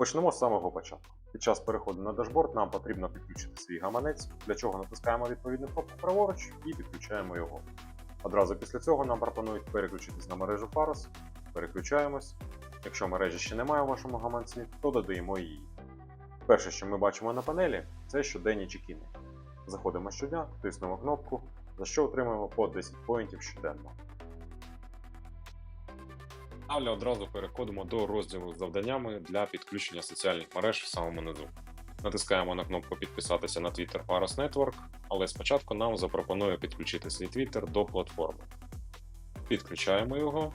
Почнемо з самого початку. Під час переходу на дашборд нам потрібно підключити свій гаманець, для чого натискаємо відповідну кнопку праворуч і підключаємо його. Одразу після цього нам пропонують переключитись на мережу Faros. Переключаємось. Якщо мережі ще немає у вашому гаманці, то додаємо її. Перше, що ми бачимо на панелі, це щоденні чекіни. Заходимо щодня, тиснемо кнопку, за що отримуємо по 10 поінтів щоденно. Далі одразу переходимо до розділу з завданнями для підключення соціальних мереж в самому низу. Натискаємо на кнопку Підписатися на Twitter Paras Network, але спочатку нам запропонує підключити свій Twitter до платформи. Підключаємо його.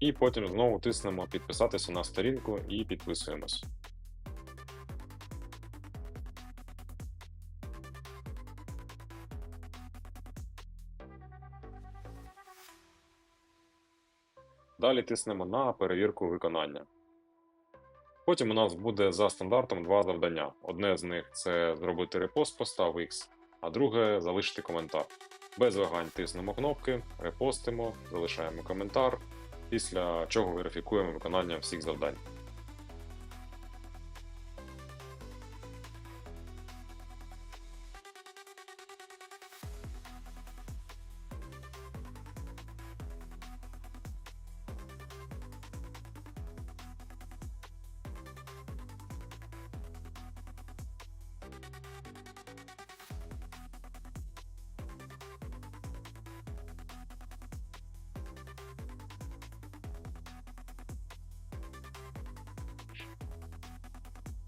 І потім знову тиснемо Підписатися на сторінку і підписуємось. Далі тиснемо на перевірку виконання. Потім у нас буде за стандартом два завдання. Одне з них це зробити репост поста в X, а друге залишити коментар. Без вагань тиснемо кнопки, репостимо, залишаємо коментар, після чого верифікуємо виконання всіх завдань.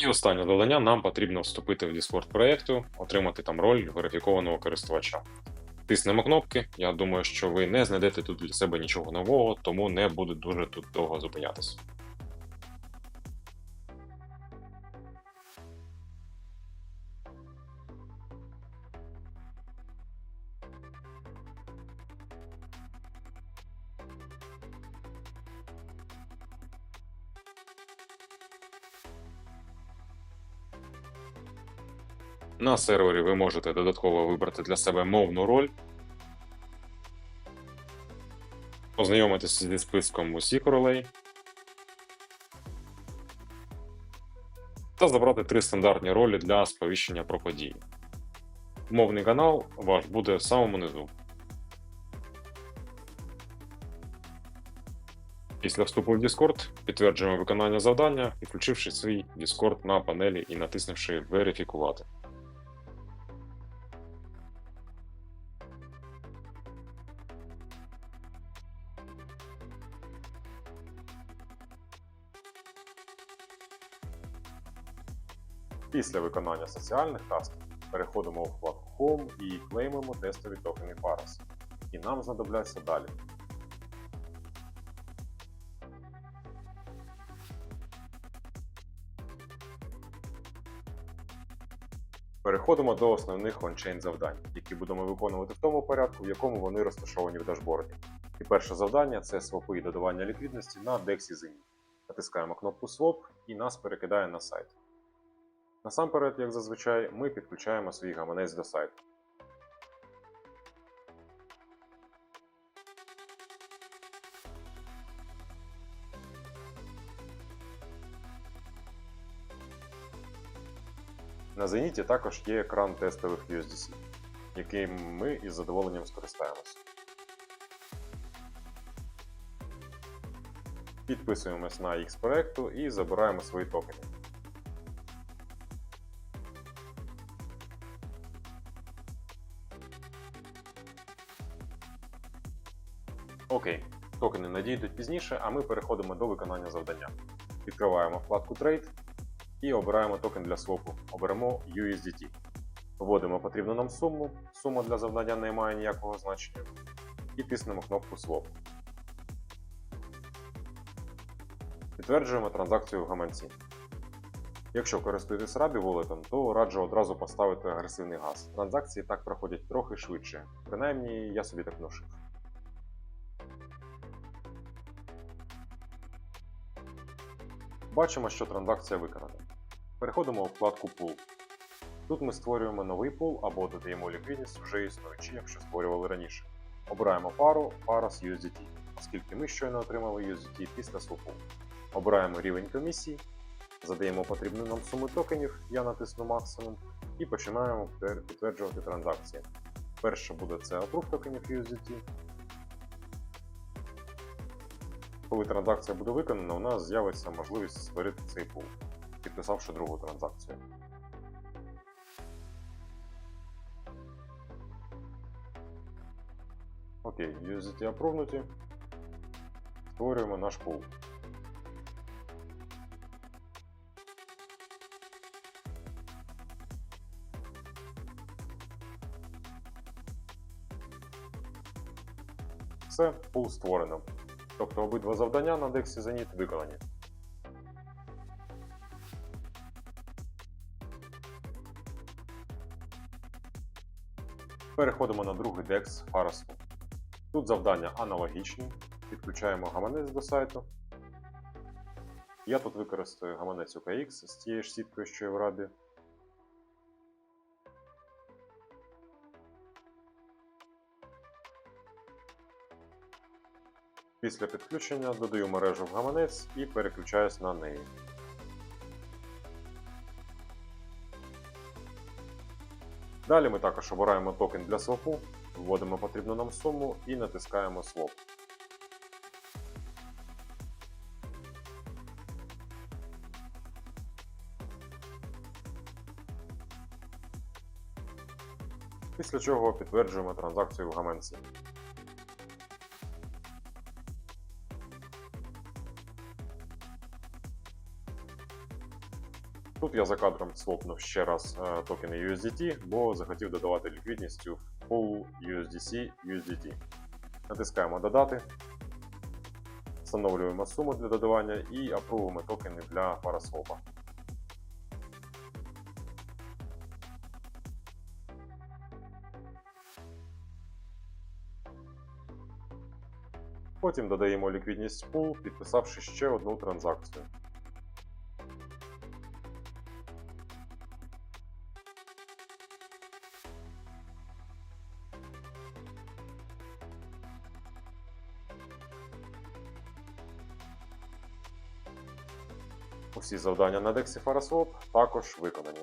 І останнє додання нам потрібно вступити в Discord проєкту, отримати там роль верифікованого користувача. Тиснемо кнопки. Я думаю, що ви не знайдете тут для себе нічого нового, тому не буду дуже тут довго зупинятися. На сервері ви можете додатково вибрати для себе мовну роль, ознайомитися зі списком усіх ролей та забрати три стандартні ролі для сповіщення про події. Мовний канал ваш буде в самому низу. Після вступу в Discord підтверджуємо виконання завдання, підключивши свій Discord на панелі і натиснувши Верифікувати. Після виконання соціальних тасків переходимо у вкладку Home і клеймимо тестові токени Paras, які нам знадобляться далі. Переходимо до основних ончейн завдань, які будемо виконувати в тому порядку, в якому вони розташовані в дашборді. І перше завдання це свопи і додавання ліквідності на DEX Zini. Натискаємо кнопку Swap і нас перекидає на сайт. Насамперед, як зазвичай, ми підключаємо свій гаманець до сайту. На Зеніті також є екран тестових USDC, яким ми із задоволенням скористаємося. Підписуємось на X проекту і забираємо свої токени. Надійдуть пізніше, а ми переходимо до виконання завдання. Відкриваємо вкладку Trade і обираємо токен для свопу. Оберемо USDT. Вводимо потрібну нам суму. Сума для завдання не має ніякого значення. І тиснемо кнопку Swap. Підтверджуємо транзакцію в гаманці. Якщо користуєтесь Rabi Wallet, то раджу одразу поставити агресивний газ. Транзакції так проходять трохи швидше. Принаймні, я собі так ношив. Бачимо, що транзакція виконана. Переходимо у вкладку Pool. Тут ми створюємо новий пул або додаємо ліквідність вже існуючі, якщо створювали раніше. Обираємо пару Paras USDT. оскільки ми щойно отримали USDT після свопу. Обираємо рівень комісії, задаємо потрібну нам суму токенів, я натисну максимум, і починаємо підтверджувати транзакції. Перше буде це approve токенів USDT. Коли транзакція буде виконана, у нас з'явиться можливість створити цей пул, підписавши другу транзакцію. Окей, USDT опровнуті. Створюємо наш пул. Все, пул створено. Тобто обидва завдання на Dexі Zenit виконані. Переходимо на другий DEX Farasу. Тут завдання аналогічні. Підключаємо гаманець до сайту. Я тут використаю гаманець UKX з тією ж сіткою, що і в Рабі. Після підключення додаю мережу в гаманець і переключаюсь на неї. Далі ми також обираємо токен для свопу, вводимо потрібну нам суму і натискаємо Swap. Після чого підтверджуємо транзакцію в гаманці. Тут я за кадром свопнув ще раз е, токени USDT, бо захотів додавати ліквідністю Pool USDC USDT. Натискаємо Додати, встановлюємо суму для додавання і апрувуємо токени для парасвопа. Потім додаємо ліквідність Pool, підписавши ще одну транзакцію. Усі завдання на Dexі Faraswap також виконані.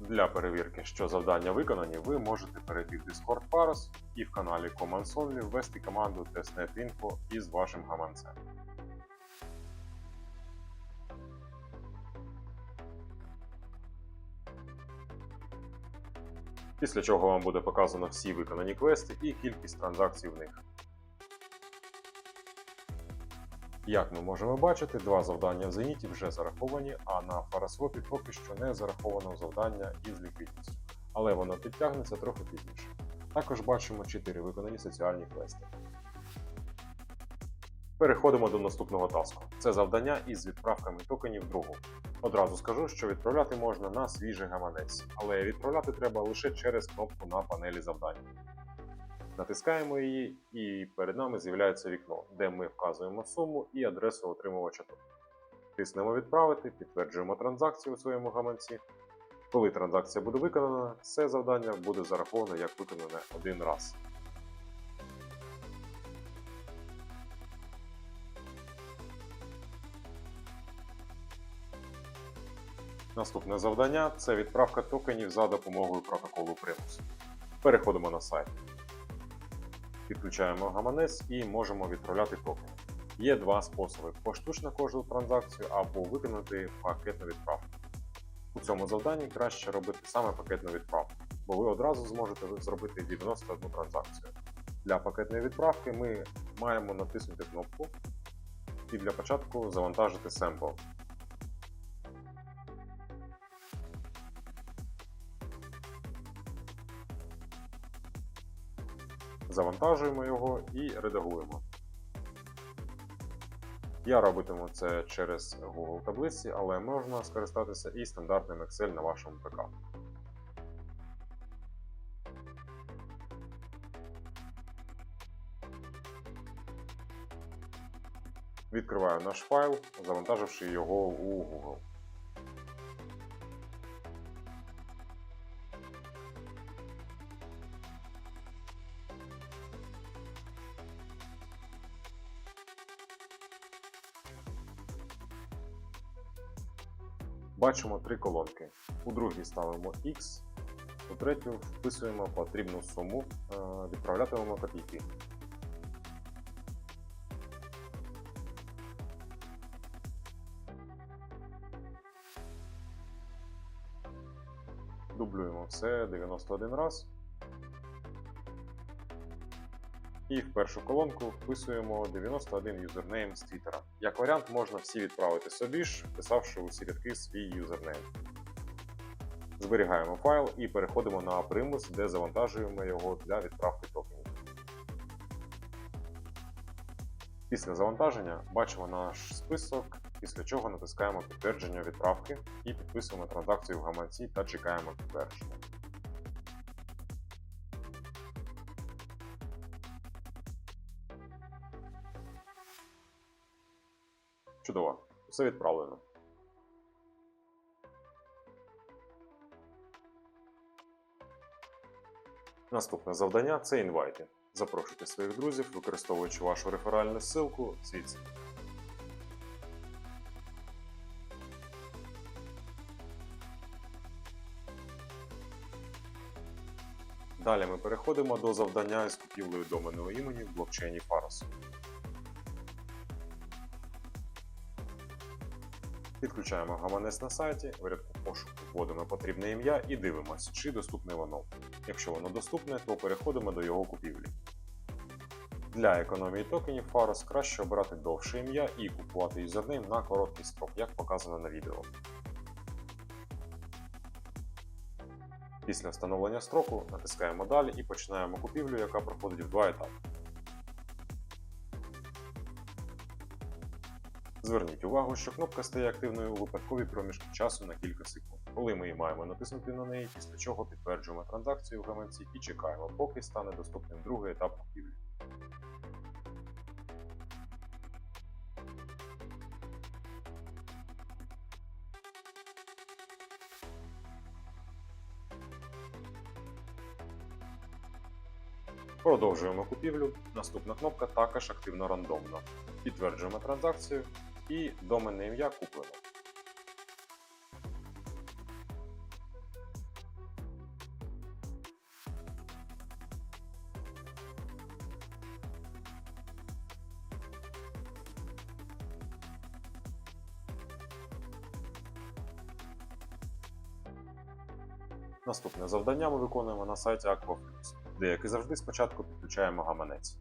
Для перевірки, що завдання виконані, ви можете перейти в Discord Paras і в каналі Commands Only ввести команду testnet.info із вашим гаманцем. Після чого вам буде показано всі виконані квести і кількість транзакцій в них. Як ми можемо бачити, два завдання в Зеніті вже зараховані, а на Фарасвопі поки що не зараховано завдання із ліквідністю, але воно підтягнеться трохи пізніше. Також бачимо 4 виконані соціальні квести. Переходимо до наступного таску. Це завдання із відправками токенів другу. Одразу скажу, що відправляти можна на свіжий гаманець, але відправляти треба лише через кнопку на панелі завдань. Натискаємо її, і перед нами з'являється вікно, де ми вказуємо суму і адресу отримувача токен. Тиснемо відправити, підтверджуємо транзакцію у своєму гаманці. Коли транзакція буде виконана, це завдання буде зараховано як виконане один раз. Наступне завдання це відправка токенів за допомогою протоколу примусу. Переходимо на сайт. Підключаємо гаманець і можемо відправляти токени. Є два способи: поштучно кожну транзакцію або виконати пакетну відправку. У цьому завданні краще робити саме пакетну відправку, бо ви одразу зможете зробити 91 транзакцію. Для пакетної відправки ми маємо натиснути кнопку і для початку завантажити семпл. Завантажуємо його і редагуємо. Я робитиму це через Google таблиці, але можна скористатися і стандартним Excel на вашому ПК. Відкриваю наш файл, завантаживши його у Google. Бачимо три колонки. У другій ставимо X, у третю вписуємо потрібну суму, е, відправлятимемо копійки. Дублюємо все 91 раз. І в першу колонку вписуємо 91 юзернейм з Твіттера. Як варіант, можна всі відправити собі ж, вписавши усі рядки свій юзернейм. Зберігаємо файл і переходимо на примус, де завантажуємо його для відправки токенів. Після завантаження бачимо наш список, після чого натискаємо підтвердження відправки і підписуємо транзакцію в гаманці та чекаємо підтвердження. Все відправлено. Наступне завдання це інвайти. Запрошуйте своїх друзів, використовуючи вашу реферальну ссылку звідси. Далі ми переходимо до завдання з купівлею доменного імені в блокчейні Faros. Підключаємо гаманець на сайті, в рядку пошуку вводимо потрібне ім'я і дивимося, чи доступне воно. Якщо воно доступне, то переходимо до його купівлі. Для економії токенів Faros краще обирати довше ім'я і купувати юзернейм на короткий строк, як показано на відео. Після встановлення строку натискаємо далі і починаємо купівлю, яка проходить в два етапи. Зверніть увагу, що кнопка стає активною у випадкові проміжки часу на кілька секунд. Коли ми маємо натиснути на неї, після чого підтверджуємо транзакцію в гаманці і чекаємо, поки стане доступним другий етап купівлі. Продовжуємо купівлю. Наступна кнопка також активно рандомна. Підтверджуємо транзакцію і доменне ім'я куплено. Наступне завдання ми виконуємо на сайті Aquaflux, де, як і завжди, спочатку підключаємо гаманець.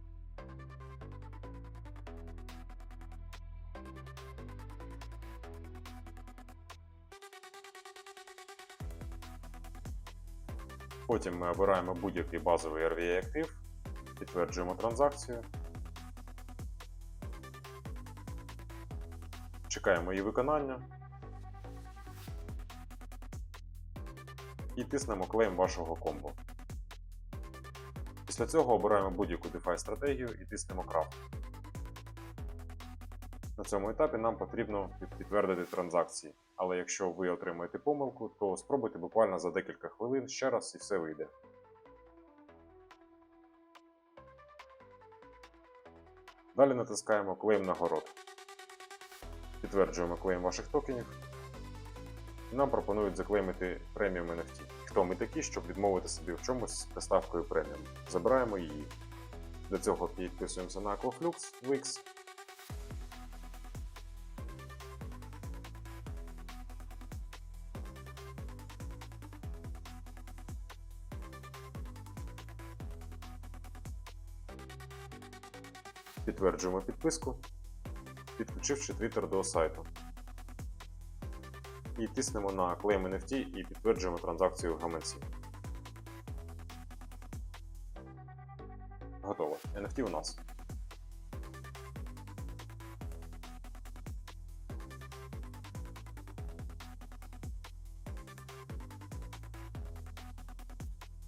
Потім ми обираємо будь-який базовий RVA актив, підтверджуємо транзакцію. Чекаємо її виконання. І тиснемо клейм вашого комбо. Після цього обираємо будь-яку DeFi стратегію і тиснемо Craft. На цьому етапі нам потрібно підтвердити транзакції, але якщо ви отримаєте помилку, то спробуйте буквально за декілька хвилин ще раз і все вийде. Далі натискаємо клейм нагород. Підтверджуємо клейм ваших токенів. І нам пропонують заклеймити преміум NFT. Хто ми такі, щоб відмовити собі в чомусь з приставкою преміум. Забираємо її. Для цього підписуємося на Aquaflux Wix. Підтверджуємо підписку, підключивши Twitter до сайту. І тиснемо на Claim NFT і підтверджуємо транзакцію в гаманці. Готово. NFT у нас.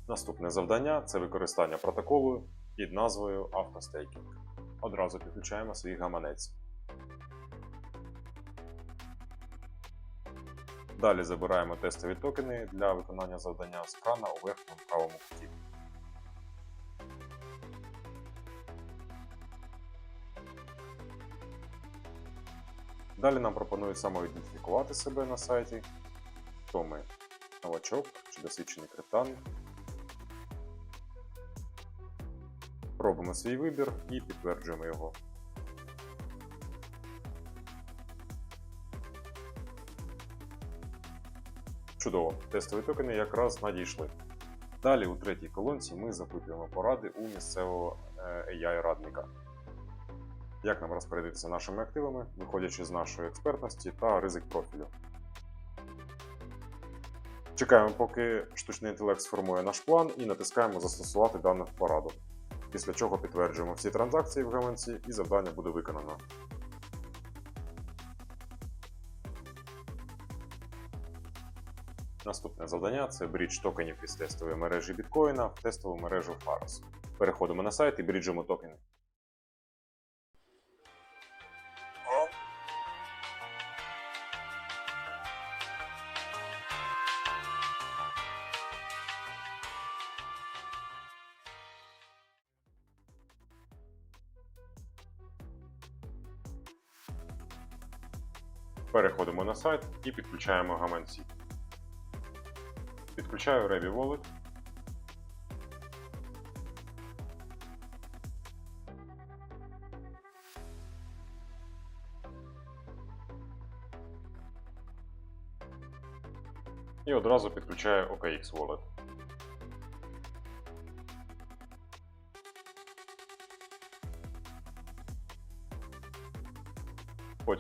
Наступне завдання це використання протоколу під назвою AutoStaking. Одразу підключаємо свій гаманець. Далі забираємо тестові токени для виконання завдання з крана у верхньому правому куті. Далі нам пропонують самоідентифікувати себе на сайті, хто ми новачок чи досвідчений криптант. Робимо свій вибір і підтверджуємо його. Чудово, тестові токени якраз надійшли. Далі у третій колонці ми запитуємо поради у місцевого е, AI-радника. Як нам розпорядитися нашими активами, виходячи з нашої експертності та ризик профілю. Чекаємо, поки штучний інтелект сформує наш план і натискаємо Застосувати дану пораду. Після чого підтверджуємо всі транзакції в гаманці і завдання буде виконано. Наступне завдання це брідж токенів із тестової мережі біткоїна в тестову мережу Faros. Переходимо на сайт і бріджимо токени. Переходимо на сайт і підключаємо гаманці. Підключаю Revi Wallet. І одразу підключаю OKX Wallet.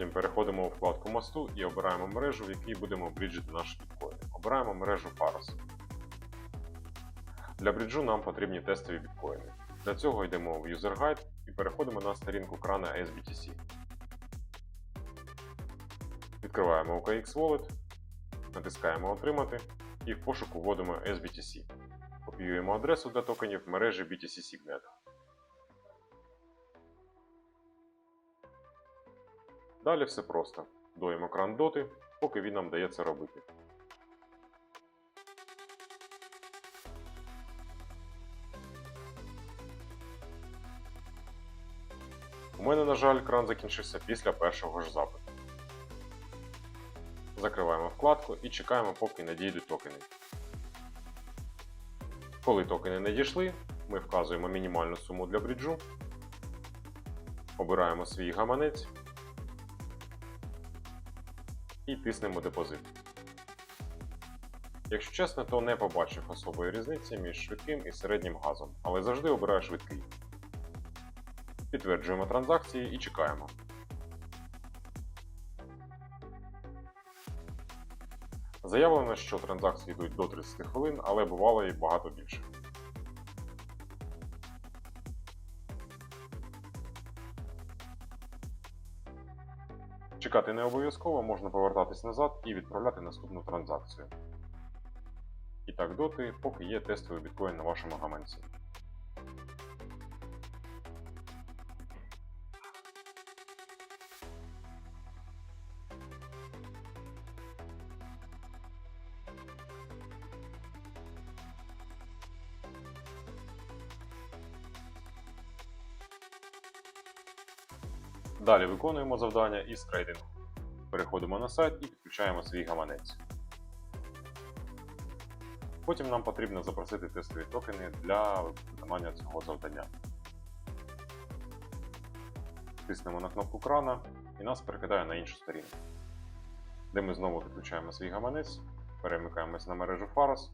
Потім переходимо у вкладку мосту і обираємо мережу, в якій будемо бріджити наші біткоїни. Обираємо мережу Faros. Для бріджу нам потрібні тестові біткоїни. Для цього йдемо в User Guide і переходимо на сторінку крана SBTC. Відкриваємо OKX Wallet, натискаємо Отримати і в пошуку вводимо SBTC. Копіюємо адресу для токенів мережі BTC Signet. Далі все просто. Доїмо кран доти, поки він нам дає це робити. У мене, на жаль, кран закінчився після першого ж запиту. Закриваємо вкладку і чекаємо, поки надійдуть токени. Коли токени надійшли, ми вказуємо мінімальну суму для бріджу, обираємо свій гаманець і тиснемо депозит. Якщо чесно, то не побачив особої різниці між швидким і середнім газом, але завжди обираю швидкий. Підтверджуємо транзакції і чекаємо. Заявлено, що транзакції йдуть до 30 хвилин, але бувало і багато більше. Чекати не обов'язково, можна повертатись назад і відправляти наступну транзакцію. І так доти, поки є тестовий біткоін на вашому гаманці. Далі виконуємо завдання із трейдингу. Переходимо на сайт і підключаємо свій гаманець. Потім нам потрібно запросити тестові токени для виконання цього завдання. Тиснемо на кнопку крана і нас перекидає на іншу сторінку, де ми знову підключаємо свій гаманець, перемикаємось на мережу Faros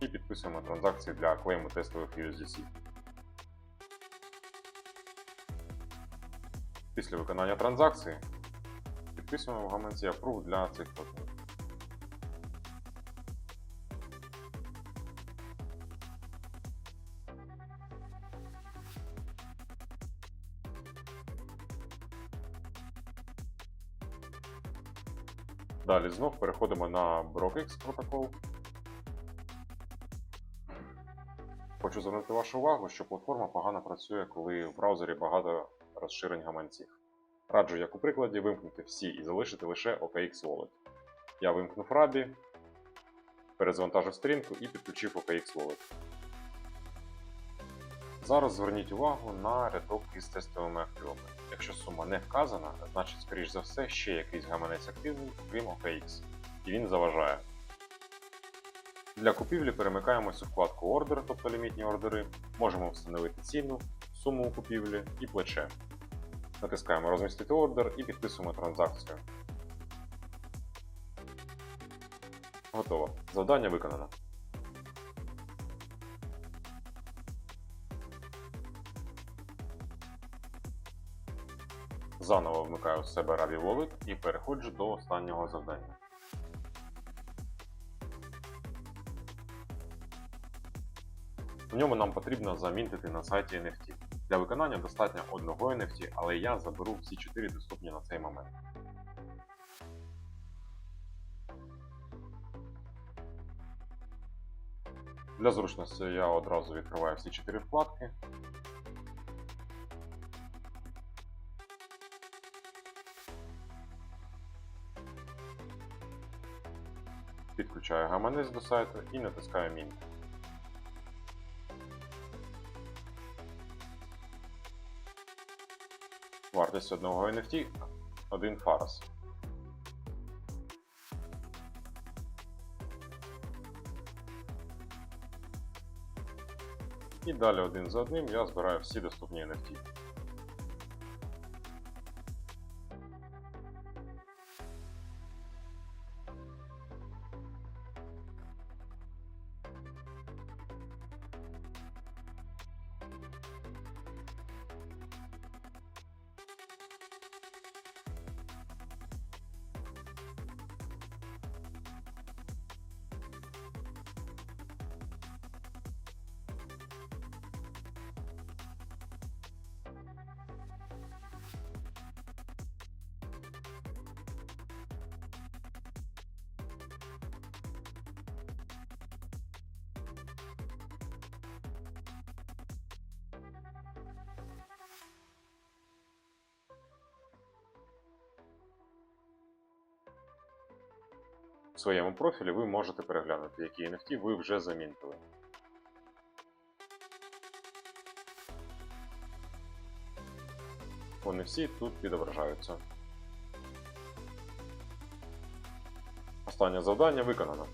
і підписуємо транзакції для клейму тестових USDC. Після виконання транзакції підписуємо в гаманці Approve для цих токенів. Далі знов переходимо на BrockX протокол. Хочу звернути вашу увагу, що платформа погано працює, коли в браузері багато розширень гаманців. Раджу, як у прикладі, вимкнути всі і залишити лише OKX Wallet. Я вимкнув Rabbi, перезавантажив сторінку і підключив OKX Wallet. Зараз зверніть увагу на рядок із тестовими активами. Якщо сума не вказана, значить, скоріш за все, ще якийсь гаманець активний, крім OKX, і він заважає. Для купівлі перемикаємося у вкладку Ордер, тобто лімітні ордери. Можемо встановити ціну, суму купівлі і плече. Натискаємо Розмістити ордер і підписуємо транзакцію. Готово. Завдання виконано. Заново вмикаю в себе Ravi Wallet і переходжу до останнього завдання. В ньому нам потрібно замінтити на сайті NFT. Для виконання достатньо одного NFT, але я заберу всі 4 доступні на цей момент. Для зручності я одразу відкриваю всі 4 вкладки. Підключаю гаманець до сайту і натискаю Mint. Вартість одного NFT 1 фарас. І далі один за одним я збираю всі доступні NFT. В своєму профілі ви можете переглянути, які NFT ви вже замінтили. Вони всі тут відображаються. Останнє завдання виконано.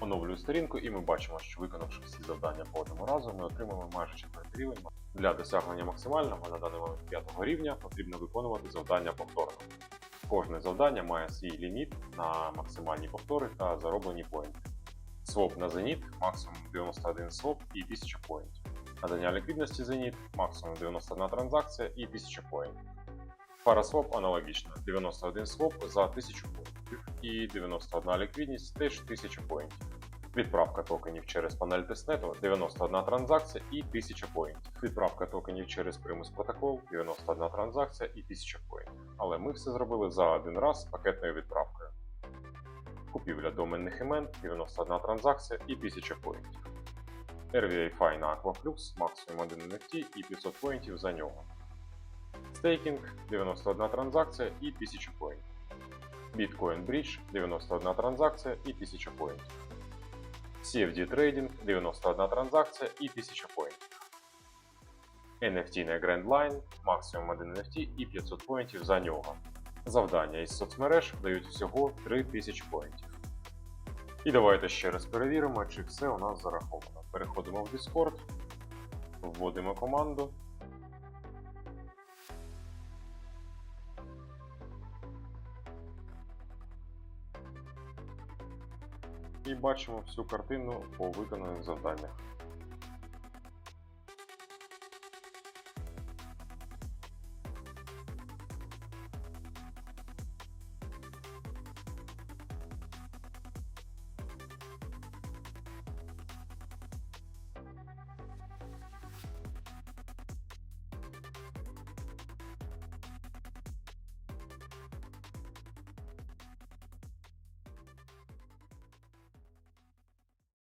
Оновлюю сторінку і ми бачимо, що виконавши всі завдання по одному разу, ми отримаємо майже четвертий рівень. Для досягнення максимального на даний момент п'ятого рівня потрібно виконувати завдання повторно. Кожне завдання має свій ліміт на максимальні повтори та зароблені поінти. Своп на зеніт максимум 91 своп і 1000 поінтів. Надання ліквідності зеніт максимум 91 транзакція і 1000 поінтів. Парасвоп аналогічно 91 своп за 1000 поінтів і 91 ліквідність теж 1000 поінтів. Відправка токенів через панель тестнету 91 транзакція і 1000 поінтів. Відправка токенів через Primus протокол 91 транзакція і 1000 поінтів. Але ми все зробили за один раз пакетною відправкою. Купівля доменних імен 91 транзакція і 1000 поінтів. RVA Fi на Aquaflux максимум 1 NFT і 500 поінтів за нього. Стейкінг 91 транзакція і 1000 поінтів. Bitcoin Bridge 91 транзакція і 1000 поінтів. CFD Trading 91 транзакція і 1000 поинтов. NFT на Grand Line, максимум 1 NFT і 500 поінтів за нього. Завдання із соцмереж дають всього 3000 поінтів. І давайте ще раз перевіримо, чи все у нас зараховано. Переходимо в Discord, вводимо команду. Бачимо всю картину по виконаних завданнях.